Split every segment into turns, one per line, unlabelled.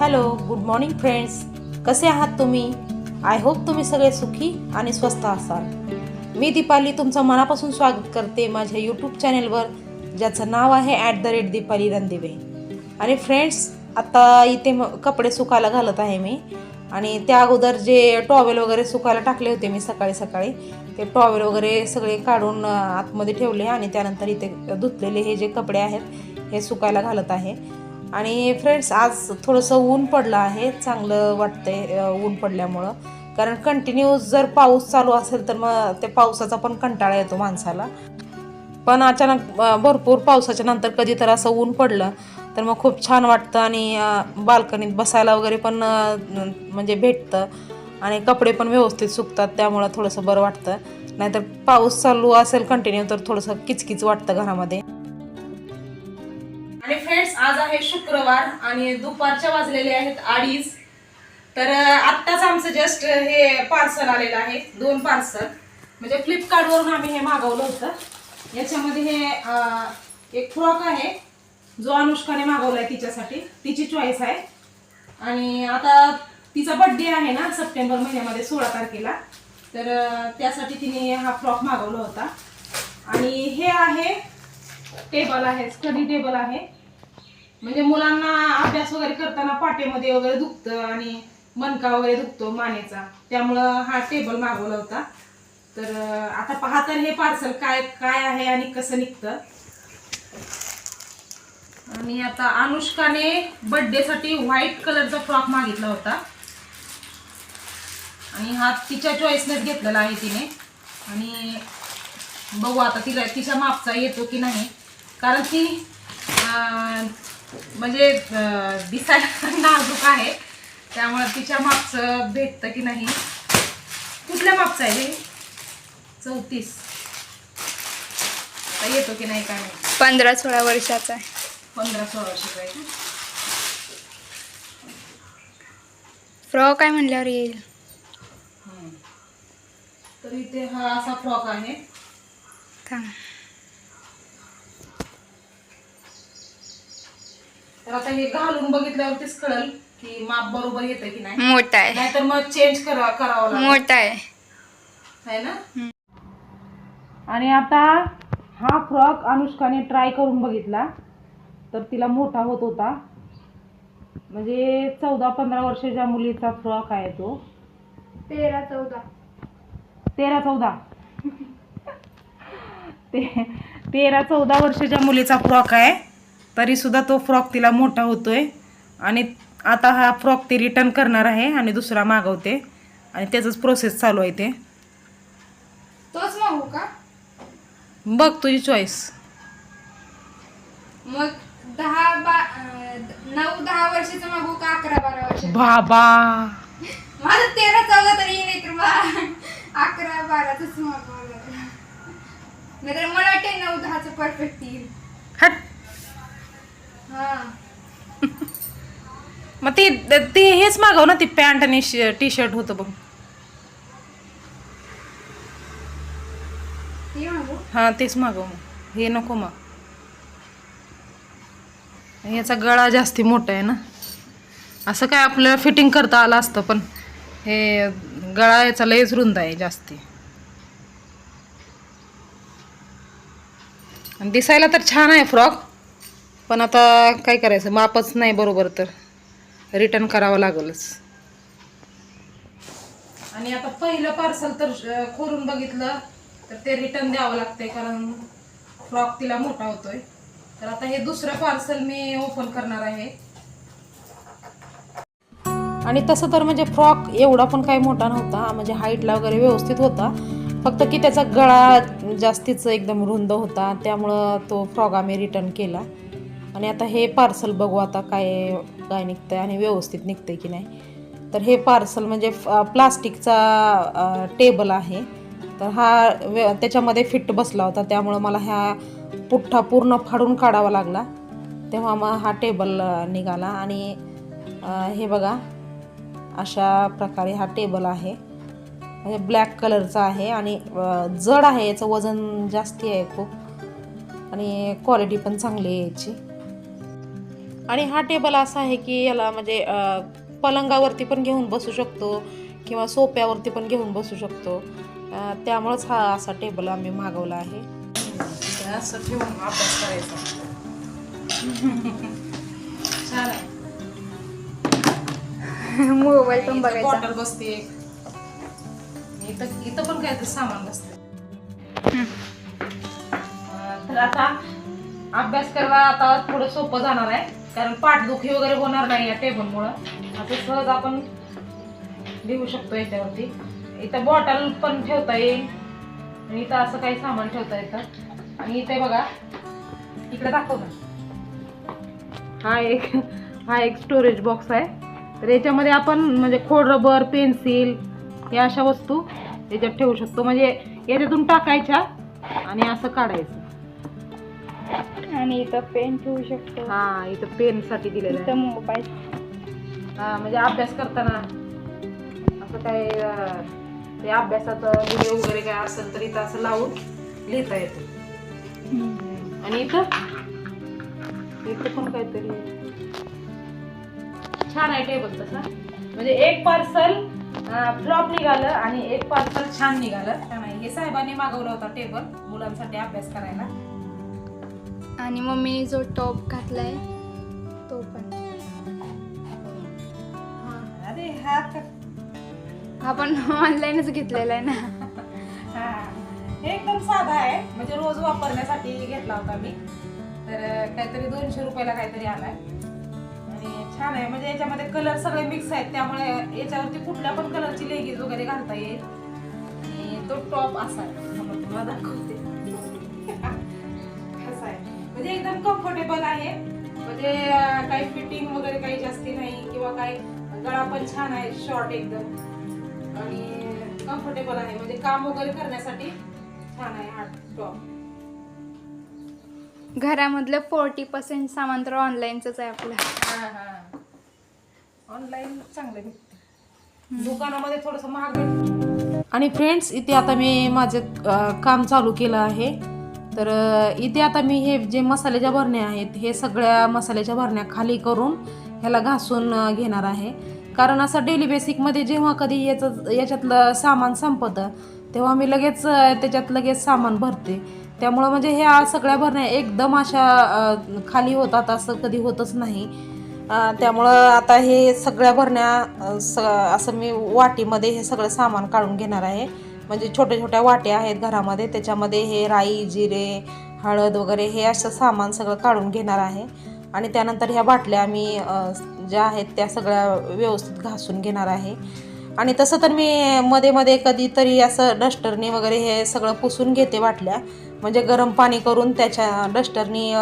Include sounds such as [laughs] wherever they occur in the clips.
Hello good morning friends कसे आहात तुम्ही? आय होप तुम्ही सगळे सुखी आणि स्वस्त असाल. मी दीपाली तुमचं मनापासून स्वागत करते माझ्या यूट्यूब चॅनेलवर ज्याचं नाव आहे at the rate Deepali Randive. आणि फ्रेंड्स आता इथे म- कपडे सुकायला घालत आहे मी. आणि त्या अगोदर जे टॉवेल वगैरे सुकायला टाकले होते मी सकाळी सकाळी ते टॉवेल वगैरे सगळे काढून आतमध्ये ठेवले आणि त्यानंतर इथे धुतलेले हे जे कपडे आहेत हे सुकायला घालत आहे. आणि फ्रेंड्स आज थोडंसं ऊन पडलं आहे. चांगलं वाटतंय ऊन पडल्यामुळं. कारण कंटिन्यू जर पाऊस चालू असेल तर मग ते पावसाचा पण कंटाळा येतो माणसाला. पण अचानक भरपूर पावसाच्या नंतर कधी तर असं ऊन पडलं तर मग खूप छान वाटतं आणि बाल्कनीत बसायला वगैरे पण म्हणजे भेटतं. आणि कपडे पण व्यवस्थित सुकतात त्यामुळं थोडंसं बरं वाटतं. नाहीतर पाऊस चालू असेल कंटिन्यू तर थोडंसं किचकिच वाटतं घरामध्ये. आणि फ्रेंड्स आज आहे शुक्रवार आणि दुपारच्या वाजलेले आहेत अडीच. तर आत्ताच आमचं जस्ट हे पार्सल आलेलं आहे. दोन पार्सल म्हणजे फ्लिपकार्टवरून आम्ही हे मागवलं होतं. याच्यामध्ये हे एक फ्रॉक आहे. जो अनुष्काने मागवलाय तिच्यासाठी. तिची चॉईस आहे. आणि आता तिचा बड्डे आहे ना सप्टेंबर महिन्यामध्ये सोळा तारखेला. तर त्यासाठी तिने हा फ्रॉक मागवला होता. आणि हे आहे टेबल आहे स्टडी टेबल आहे. म्हणजे मुलांना अभ्यास वगैरे करताना पाठीमध्ये वगैरे दुखतं आणि मनका वगैरे दुखतो मानेचा. त्यामुळं हा टेबल मागवला होता. तर आता पहा तर हे पार्सल काय काय आहे आणि कसं निघतं. आणि आता अनुष्काने birthday साठी व्हाईट कलरचा फ्रॉक मागितला होता. आणि हा तिच्या चॉईसनेच घेतलेला आहे तिने. आणि बघू आता तिला तिच्या मापचा येतो की नाही. कारण अं, म्हणजे दिसायला [laughs] नाजूक आहे. त्यामुळे तिच्या मापचं भेटतं की नाही? कुठल्या मापचं आहे हे? चौतीस. येतो की नाही काय नाही
पंधरा सोळा वर्षाचा आहे.
पंधरा सोळा वर्षाचा आहे का?
फ्रॉक आहे म्हणल्यावर येईल.
तर इथे हा असा फ्रॉक आहे. तर आता हे घालून बघितल्यावरतीच कळल की माप बरोबर येतं की नाही.
मोठा आहे.
नाहीतर मग चेंज करा करावं लागेल.
मोठा आहे.
आहे ना? आणि आता हा फ्रॉक अनुष्काने ट्राय करून बघितला. तर तिला मोठा होत होता. म्हणजे चौदा पंधरा वर्षाच्या मुलीचा फ्रॉक आहे तो.
तेरा चौदा.
तेरा चौदा. ते तेरा चौदा वर्षाच्या मुलीचा फ्रॉक आहे. तरी सुद्धा तो फ्रॉक तिला मोठा होतोय. आणि आता हा फ्रॉक ती रिटर्न करणार आहे आणि दुसरा मागवते. आणि त्याचंच प्रोसेस चालू आहे ते.
तोच मागू का?
बघ तुझी चॉईस
मग दहा बा नऊ दहा वर्षाचं मागू का अकरा बारा वर्ष
बाबा.
माझं तेरा चौदा तरी नाही तर बा- अकरा बाराच मागू नाहीतर मला वाटते नऊ दहाचं परफेक्ट येईल.
हट
हा
मग ते ते हेच मागव ना ती पॅन्ट आणि टी शर्ट होतं बघ. हां तेच मागव मग. हे नको मग. याचा गळा जास्ती मोठा आहे ना. असं काय आपल्याला फिटिंग करता आलं असतं पण हे गळा याचा लयच रुंद आहे जास्ती. आणि दिसायला तर छान आहे फ्रॉक पण आता काय करायचं? मापच नाही बरोबर तर. रिटर्न करावं लागेलच. आणि आता पहिलं पार्सल तर खोलून बघितलं तर ते रिटर्न द्यावं लागतंय कारण फ्रॉक तिला मोठा होतोय. तर आता हे दुसरं पार्सल मी ओपन करणार आहे. आणि तसं तर म्हणजे फ्रॉक एवढा पण काही मोठा नव्हता म्हणजे हाईटला वगैरे व्यवस्थित होता. फक्त की त्याचा गळा जास्तीच एकदम रुंद होता त्यामुळं तो फ्रॉक आम्ही रिटर्न केला. आणि आता हे पार्सल बघू आता काय काय निघतंय आणि व्यवस्थित निघतंय की नाही. तर हे पार्सल म्हणजे प्लास्टिकचा टेबल आहे. तर हा व्य- त्याच्यामध्ये फिट बसला होता त्यामुळं मला ह्या पुठ्ठा पूर्ण फाडून काढावा लागला. तेव्हा मग हा टेबल निघाला आणि हे बघा अशा प्रकारे हा टेबल आहे. म्हणजे ब्लॅक कलरचा आहे आणि जड आहे याचं वजन जास्ती आहे खूप. आणि क्वालिटी पण चांगली आहे याची. आणि हा टेबल असा आहे की याला म्हणजे अ, पलंगावरती पण घेऊन बसू शकतो किंवा सोप्यावरती पण घेऊन बसू शकतो. त्यामुळंच हा असा टेबल आम्ही मागवला आहे. असं ठेवून अभ्यास करायचा.
मोबाईल पण बघायचा.
बॉटल बसते इथं इथं पण काहीतरी सामान बसते. तर आता अभ्यास करायला आता थोडं सोपं जाणार आहे. कारण पाठदुखी वगैरे होणार नाही या टेबलमुळं. असं सहज आपण लिहू शकतो याच्यावरती. इथं बॉटल पण ठेवता येईल. आणि इथं असं काही सामान ठेवता येतं. आणि इथे बघा इकडे दाखव ना. हा एक हा एक स्टोरेज बॉक्स आहे. तर याच्यामध्ये आपण म्हणजे खोड रबर पेन्सिल या अशा वस्तू याच्यात ठेवू शकतो. म्हणजे याच्यातून टाकायच्या आणि असं काढायचं.
आणि इथं पेन ठेवू शकतो.
हा इथं पेनसाठी दिलेलं
इथं
आहे
मोबाईल
हा म्हणजे अभ्यास करताना असं काय अं, ते अभ्यासाचं व्हिडिओ वगैरे काय असेल तर इथं असं लावून लिहिता येतं. आणि इथं? इथं पण काहीतरी. छान आहे टेबल तसा. म्हणजे एक पार्सल फ्लॉप निघालं आणि एक पार्सल छान निघालं. छान आहे हे साहेबांनी मागवला होता टेबल मुलांसाठी अभ्यास करायला.
आणि मम्मीने जो टॉप घातलाय तो पण.
अरे हा
हा पण ऑनलाईनच घेतलेला आहे ना.
एकदम साधा आहे. म्हणजे रोज वापरण्यासाठी घेतला होता मी. तर काहीतरी दोनशे रुपयाला काहीतरी आलाय. आणि छान आहे. म्हणजे याच्यामध्ये कलर सगळे मिक्स आहेत. त्यामुळे याच्यावरती कुठल्या पण कलरची लेगीज वगैरे घालता येईल. आणि तो टॉप असा आहे. तुला दाखवते. आहे म्हणजे एकदम कम्फर्टेबल आहे. म्हणजे काही फिटिंग वगैरे काही जास्ती नाही किंवा काही गळा पण छान आहे शॉर्ट एकदम. आणि कम्फर्टेबल आहे. म्हणजे काम वगैरे करण्यासाठी छान आहे हा टॉप
घरामधलं फोर्टी पर्सेंट सामान तर ऑनलाईनच आहे आपलं.
ऑनलाईन चांगलं भेटते दुकानामध्ये थोडंसं महाग आणि फ्रेंड्स इथे आता मी माझं काम चालू केलं आहे. तर इथे आता मी हे जे मसाल्याच्या भरण्या आहेत हे सगळ्या मसाल्याच्या भरण्या खाली करून ह्याला घासून घेणार आहे. कारण असं डेली बेसिकमध्ये जेव्हा कधी याचं याच्यातलं सामान संपतं तेव्हा मी लगेच त्याच्यात लगेच सामान भरते. त्यामुळं म्हणजे ह्या सगळ्या भरण्या एकदम अशा खाली होतात असं कधी होतच नाही. त्यामुळं आता हे सगळ्या भरण्या स असं मी वाटीमध्ये हे सगळं सामान काढून घेणार आहे. म्हणजे छोट्या छोट्या वाट्या आहेत घरामध्ये. त्याच्यामध्ये हे राई जिरे हळद वगैरे हे असं सामान सगळं काढून घेणार आहे. आणि त्यानंतर ह्या बाटल्या मी ज्या आहेत त्या सगळ्या व्यवस्थित घासून घेणार आहे. आणि तसं तर मी मध्ये मध्ये कधीतरी असं डस्टरनी वगैरे हे सगळं पुसून घेते बाटल्या. म्हणजे गरम पाणी करून त्याच्या डस्टरनी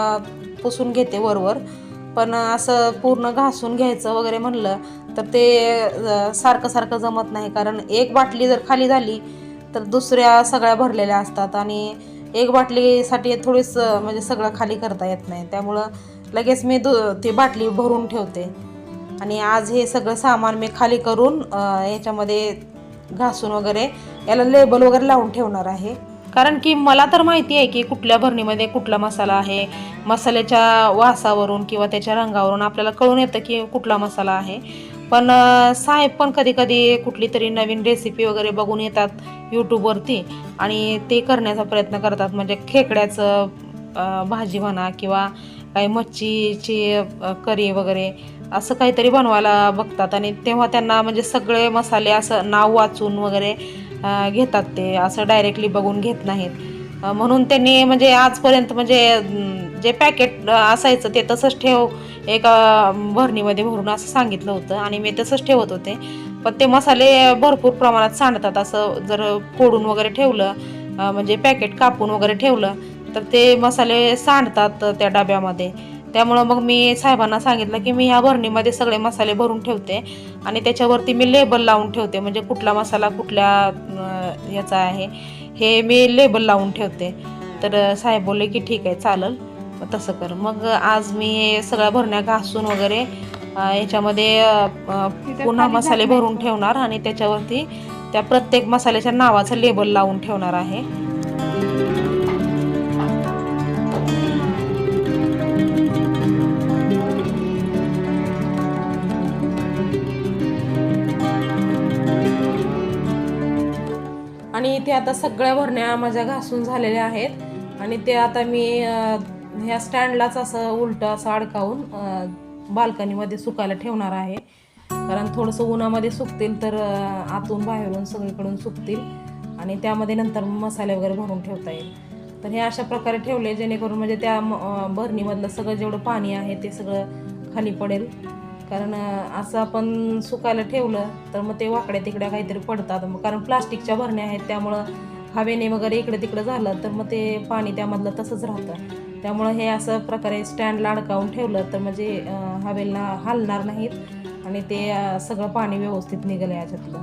पुसून घेते वरवर. पण असं पूर्ण घासून घ्यायचं वगैरे म्हणलं तर ते सारखं सारखं जमत नाही. कारण एक बाटली जर खाली झाली तर दुसऱ्या सगळ्या भरलेल्या असतात आणि एक बाटलीसाठी थोडीच म्हणजे सगळं खाली करता येत नाही. त्यामुळं लगेच मी दु ती बाटली भरून ठेवते. आणि आज हे सगळं सामान मी खाली करून याच्यामध्ये घासून वगैरे याला लेबल वगैरे लावून ठेवणार आहे. कारण की मला तर माहिती आहे की कुठल्या भरणीमध्ये कुठला मसाला आहे. मसाल्याच्या वासावरून किंवा त्याच्या रंगावरून आपल्याला कळून येतं की कुठला मसाला आहे. पण साहेब पण कधी कधी कुठली तरी नवीन रेसिपी वगैरे बघून येतात यूट्यूबवरती आणि ते करण्याचा प्रयत्न करतात. म्हणजे खेकड्याचं भाजी म्हणा किंवा काही मच्छीची करी वगैरे असं काहीतरी बनवायला बघतात आणि तेव्हा त्यांना म्हणजे सगळे मसाले असं नाव वाचून वगैरे घेतात ते. असं डायरेक्टली बघून घेत नाहीत. म्हणून त्यांनी म्हणजे आजपर्यंत म्हणजे जे पॅकेट असायचं ते तसंच ठेव एका भरणीमध्ये भरून असं सांगितलं होतं आणि मी तसंच ठेवत होते. पण ते मसाले भरपूर प्रमाणात सांडतात असं जर फोडून वगैरे ठेवलं म्हणजे पॅकेट कापून वगैरे ठेवलं तर ते मसाले सांडतात त्या डब्यामध्ये. त्यामुळं मग मी साहेबांना सांगितलं की मी ह्या भरणीमध्ये सगळे मसाले भरून ठेवते आणि त्याच्यावरती मी लेबल लावून ठेवते म्हणजे कुठला मसाला कुठल्या याचा आहे हे मी लेबल लावून ठेवते. तर साहेब बोलले की ठीक आहे चालेल. तसं कर. मग आज मी हे सगळ्या भरण्या घासून वगैरे याच्यामध्ये पुन्हा मसाले भरून ठेवणार आणि त्याच्यावरती त्या प्रत्येक मसाल्याच्या नावाचं लेबल लावून ठेवणार आहे. आणि इथे आता सगळ्या भरण्या माझ्या घासून झालेल्या आहेत. आणि ते आता मी ह्या स्टँडलाच असं उलटं असं अडकावून बाल्कनीमध्ये सुकायला ठेवणार आहे. कारण थोडंसं उन्हामध्ये सुकतील तर आतून बाहेरून सगळीकडून सुकतील आणि त्यामध्ये नंतर मसाले वगैरे भरून ठेवता येईल. तर हे अशा प्रकारे ठेवले जेणेकरून म्हणजे त्या म- भरणीमधलं सगळं जेवढं पाणी आहे ते सगळं खाली पडेल. कारण असं आपण सुकायला ठेवलं तर मग ते वाकड्या तिकड्या काहीतरी पडतात. मग कारण प्लास्टिकच्या भरण्या आहेत त्यामुळं हवेने वगैरे इकडे तिकडे झालं तर मग ते पाणी त्यामधलं तसंच राहतं. त्यामुळं हे असं प्रकारे स्टँडला अडकावून ठेवलं तर म्हणजे हवेला हलणार नाहीत आणि ते सगळं पाणी व्यवस्थित निघेल याच्यातलं.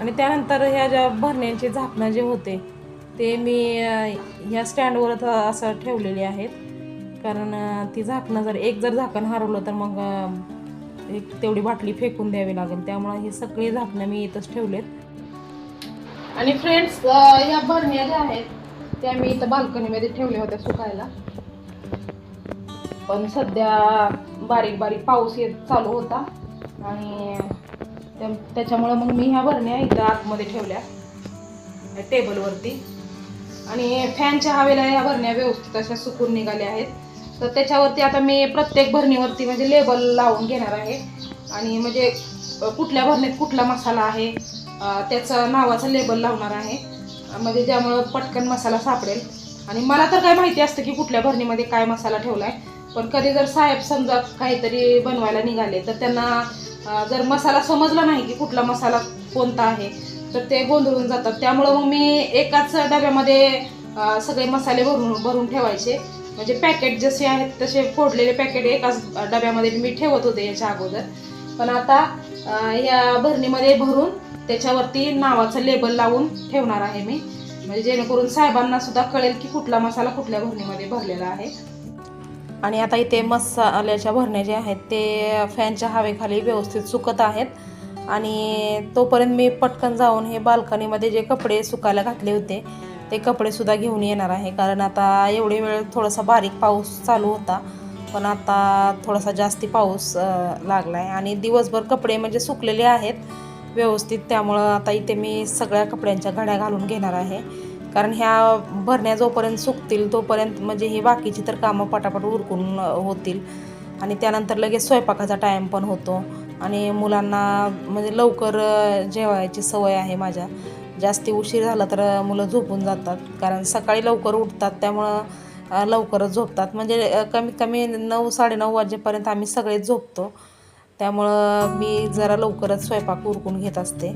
आणि त्यानंतर ह्या ज्या भरण्यांचे झाकणं जे होते ते मी ह्या स्टँडवर असं ठेवलेले आहेत. कारण ती झाकणं जर एक जर झाकण हरवलं तर मग एक तेवढी बाटली फेकून द्यावी लागेल. त्यामुळे हे सगळे झाकणं मी इथंच ठेवलेत. आणि फ्रेंड्स या भरण्या ज्या आहेत त्या मी इथं बाल्कनीमध्ये ठेवल्या होत्या सुकायला. पण सध्या बारीक बारीक पाऊस येत चालू होता आणि त्या- त्याच्यामुळं मग मी ह्या भरण्या इथं आतमध्ये ठेवल्या टेबलवरती आणि फॅनच्या हवेला ह्या भरण्या व्यवस्थित अशा सुकून निघाल्या आहेत. तर त्याच्यावरती आता मी प्रत्येक भरणीवरती म्हणजे लेबल लावून घेणार आहे. आणि म्हणजे कुठल्या भरणीत कुठला मसाला आहे त्याचं नावाचं लेबल लावणार आहे. म्हणजे ज्यामुळं पटकन मसाला सापडेल. आणि मला तर काय माहिती असतं की कुठल्या भरणीमध्ये काय मसाला ठेवला आहे पण कधी जर साहेब समजा काहीतरी बनवायला निघाले तर त्यांना जर मसाला समजला नाही की कुठला मसाला कोणता आहे तर ते गोंधळून जातात. त्यामुळं मग मी एकाच डब्यामध्ये सगळे मसाले भरून भरून ठेवायचे. म्हणजे पॅकेट जसे आहेत तसे फोडलेले पॅकेट एकाच डब्यामध्ये मी ठेवत होते याच्या अगोदर. पण आता या भरणीमध्ये भरून त्याच्यावरती नावाचं लेबल लावून ठेवणार आहे मी. म्हणजे जेणेकरून साहेबांना सुद्धा कळेल की कुठला मसाला कुठल्या भरणीमध्ये भरलेला आहे. आणि आता इथे मसाल्याच्या भरण्या जे आहेत ते फॅनच्या हवेखाली व्यवस्थित सुकत आहेत. आणि तोपर्यंत मी पटकन जाऊन हे बाल्कनीमध्ये जे कपडे सुकायला घातले होते ते कपडेसुद्धा घेऊन येणार आहे. कारण आता एवढे वेळ थोडासा बारीक पाऊस चालू होता. पण आता थोडासा जास्ती पाऊस लागला आहे आणि दिवसभर कपडे म्हणजे सुकलेले आहेत. व्यवस्थित त्यामुळं आता इथे मी सगळ्या कपड्यांच्या घड्या घालून घेणार आहे. कारण ह्या भरण्या जोपर्यंत सुकतील तोपर्यंत म्हणजे ही बाकीची तर कामं पटापट उरकून होतील. आणि त्यानंतर लगेच स्वयंपाकाचा टाईम पण होतो. आणि मुलांना म्हणजे लवकर जेवायची सवय आहे माझ्या. जास्ती उशीर झाला तर मुलं झोपून जातात. कारण सकाळी लवकर उठतात त्यामुळं लवकरच झोपतात. म्हणजे अ, कमीत कमी नऊ साडेनऊ वाजेपर्यंत आम्ही सगळेच झोपतो. त्यामुळं मी जरा लवकरच स्वयंपाक उरकून घेत असते.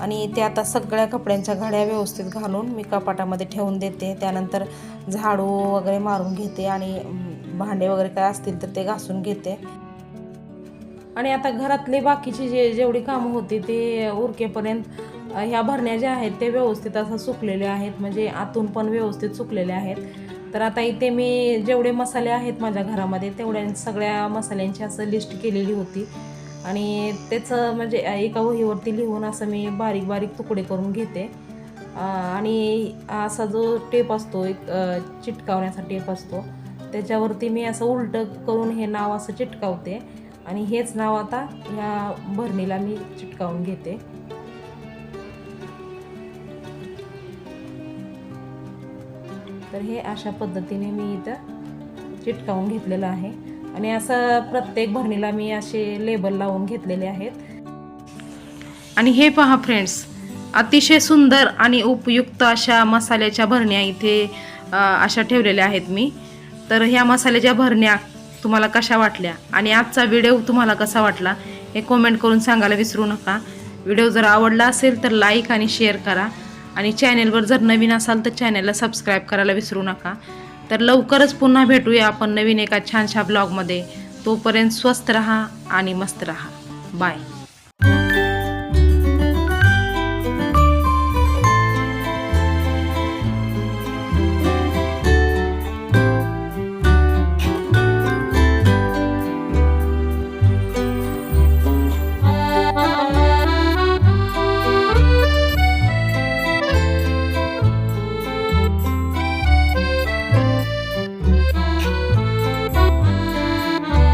आणि ते आता सगळ्या कपड्यांच्या घड्या व्यवस्थित घालून मी कपाटामध्ये ठेवून देते. त्यानंतर झाडू वगैरे मारून घेते आणि भांडे वगैरे काय असतील तर ते घासून घेते. आणि आता घरातले बाकीची जे जेवढी कामं होती ते उरकेपर्यंत ह्या भरण्या ज्या आहेत ते व्यवस्थित असं सुकलेले आहेत. म्हणजे आतून पण व्यवस्थित सुकलेले आहेत. तर आता इथे मी जेवढे मसाले आहेत माझ्या घरामध्ये तेवढ्या सगळ्या मसाल्यांची असं लिस्ट केलेली होती. आणि त्याचं म्हणजे एका वहीवरती लिहून असं मी बारीक बारीक तुकडे करून घेते. आणि असा जो टेप असतो एक चिटकावण्याचा टेप असतो त्याच्यावरती मी असं उलटं करून हे नाव असं चिटकावते. आणि हेच नाव आता ह्या भरणीला मी चिटकावून घेते. तर हे अशा पद्धतीने मी इथं चिटकावून घेतलेलं आहे. आणि असं प्रत्येक भरणीला मी असे लेबल लावून घेतलेले आहेत. आणि हे पहा फ्रेंड्स अतिशय सुंदर आणि उपयुक्त अशा मसाल्याच्या भरण्या इथे अशा ठेवलेल्या आहेत मी. तर ह्या मसाल्याच्या भरण्या तुम्हाला कशा वाटल्या? आणि आजचा व्हिडिओ तुम्हाला कसा वाटला? हे कमेंट करून सांगायला विसरू नका. व्हिडिओ जर आवडला असेल तर लाईक आणि शेअर करा. आणि चॅनेलवर जर नवीन असाल तर चॅनेलला सबस्क्राईब करायला विसरू नका. तर लवकरच पुन्हा भेटूया आपण नवीन एका छानशा ब्लॉगमध्ये तोपर्यंत स्वस्त रहा आणि मस्त रहा. बाय